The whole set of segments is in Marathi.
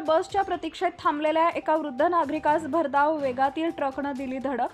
बसच्या प्रतीक्षेत थांबलेल्या एका वृद्ध नागरिकास भरधाव वेगातील ट्रकनं दिली धडक.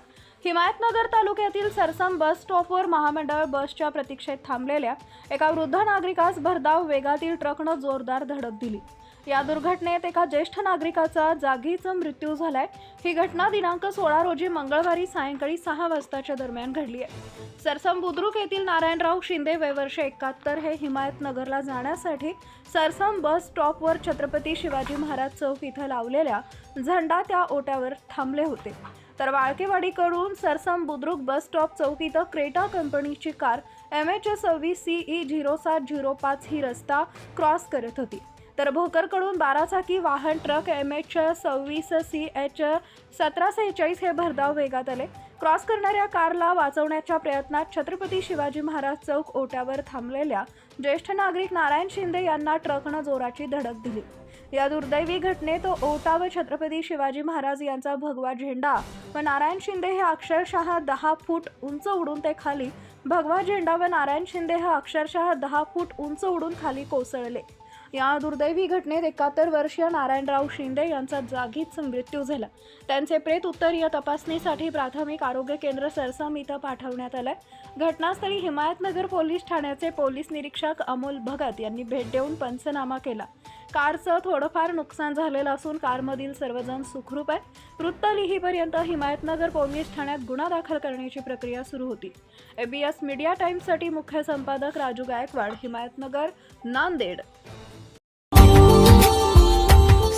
हिमायतनगर तालुक्यातील सरसम बस स्टॉपवर महामंडळ बसच्या प्रतीक्षेत थांबलेल्या एका वृद्ध नागरिकास भरधाव वेगातील ट्रकनं जोरदार धडक दिली. या दुर्घटनेत एका ज्येष्ठ नागरिकाचा जागीच मृत्यू झालाय. ही घटना दिनांक सोळा रोजी मंगळवारी सायंकाळी सहा वाजताच्या दरम्यान घडली आहे. सरसम बुद्रुक येथील नारायणराव शिंदे वय वर्ष एकाहत्तर हे हिमायतनगरला जाण्यासाठी सरसम बस स्टॉपवर छत्रपती शिवाजी महाराज चौक इथं लावलेल्या झंडा त्या ओट्यावर थांबले होते. तर वाळकेवाडीकडून सरसम बुद्रुक बस स्टॉप चौक इथं क्रेटा कंपनीची कार एम एच सव्वीस सीई झिरो सात झिरो पाच ही रस्ता क्रॉस करत होती. तर भोकरकडून बारा चाकी वाहन ट्रक एम एच सव्वीस सी एच सतरा सेहेचाळीस हे भरधाव वेगात आले. क्रॉस करणाऱ्या कारला वाचवण्याच्या प्रयत्नात छत्रपती शिवाजी महाराज चौक ओट्यावर थांबलेल्या ज्येष्ठ नागरिक नारायण शिंदे यांना ट्रकनं जोराची धडक दिली. या दुर्दैवी घटनेत ओटा व छत्रपती शिवाजी महाराज यांचा भगवा झेंडा व नारायण शिंदे हे अक्षरशः दहा फूट उंच उडून ते खाली भगवा झेंडा व नारायण शिंदे हे अक्षरशः दहा फूट उंच उडून खाली कोसळले. या दुर्दैवी घटनेत एकाहत्तर वर्षीय नारायणराव शिंदे यांचा जागीच मृत्यू झाला. त्यांचे प्रेत उत्तरीय तपासणीसाठी प्राथमिक आरोग्य केंद्र सरसम इथं पाठवण्यात आलंय. घटनास्थळी हिमायतनगर पोलीस ठाण्याचे पोलीस निरीक्षक अमोल भगत यांनी भेट देऊन पंचनामा केला. कारचं थोडंफार नुकसान झालेलं असून कारमधील सर्वजण सुखरूप आहे वृत्त लिहीपर्यंत हिमायतनगर पोलीस ठाण्यात गुन्हा दाखल करण्याची प्रक्रिया सुरू होती. एबीएस मीडिया टाईम्ससाठी मुख्य संपादक राजू गायकवाड हिमायतनगर नांदेड.